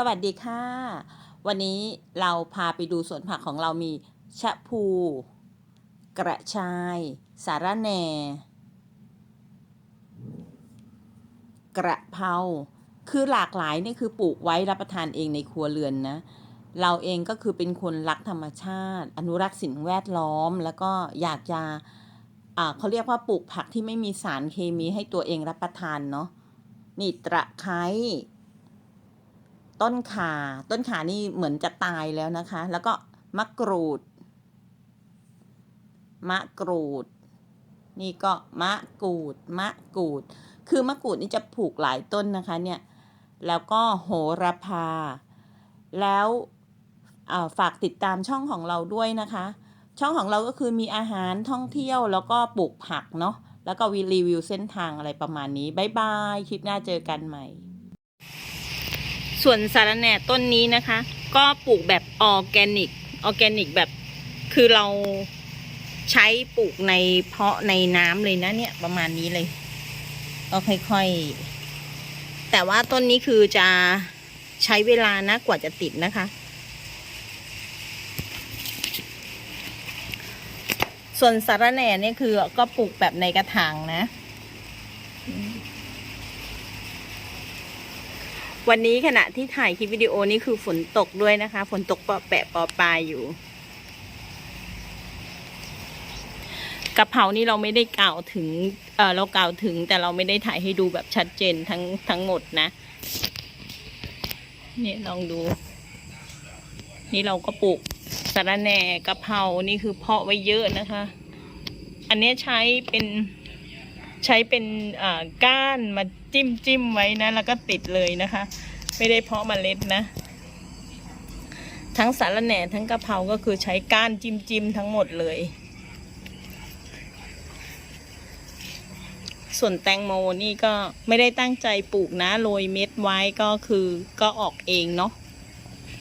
สวัสดีค่ะ วันนี้เราพาไปดูสวนผักของเรามีชะพู กระชาย สาระแหน่ กระเพราคือหลากหลายนี่คือปลูกไว้รับประทานเองในครัวเรือนนะ เราเองก็คือเป็นคนรักธรรมชาติ อนุรักษ์สิ่งแวดล้อม แล้วก็อยากจะอ่าเขาเรียกว่าปลูกผักที่ไม่มีสารเคมีให้ตัวเองรับประทานเนาะนี่ตะไคร้ ต้นขาต้นขานี่เหมือนจะตายแล้วนะคะ แล้วก็มะกรูด มะกรูด นี่ก็มะกรูด มะกรูด คือมะกรูดนี่จะปลูกหลายต้นนะคะเนี่ย แล้วก็โหระพา แล้วาฝากติดตามช่องของเราด้วยนะคะ ช่องของเราก็คือมีอาหารท่องเที่ยวแล้วก็ปลูกผักเนาะ แล้วก็วีรีวิวเส้นทางอะไรประมาณนี้บายบาย คลิปหน้าเจอกันใหม่ ส่วนสารแหน่ต้นนี้นะคะ ก็ปลูกแบบออร์แกนิก ออร์แกนิกแบบคือเราใช้ปลูกในเพาะในน้ำเลยนะเนี่ยประมาณนี้เลยก็ค่อยๆ แต่ว่าต้นนี้คือจะใช้เวลานะกว่าจะติดนะคะ ส่วนสาระแหน่เนี่ยคือก็ปลูกแบบในกระถางนะ วันนี้ขณะที่ถ่ายคลิปวิดีโอนี้คือฝนตกด้วยนะคะ ฝนตกเปาะแปะปอปลายอยู่กะเพรานี่เราไม่ได้กล่าวถึง เออเรากล่าวถึง แต่เราไม่ได้ถ่ายให้ดูแบบชัดเจนทั้งทั้งหมดนะนี่ลองดู นี่เราก็ปลูกสะระแหน่กะเพรานี่คือเพาะไว้เยอะนะคะ อันนี้ใช้เป็น ใช้เป็นอ่าก้านมาจิ้มจิ้มไว้นะ แล้วก็ติดเลยนะคะ ไม่ได้เพาะเมล็ดนะ ทั้งสารแหน่ทั้งกะเพราก็คือใช้ก้านจิ้มจิ้มทั้งหมดเลย ส่วนแตงโมนี่ก็ไม่ได้ตั้งใจปลูกนะโรยเม็ดไว้ก็คือก็ออกเองเนาะ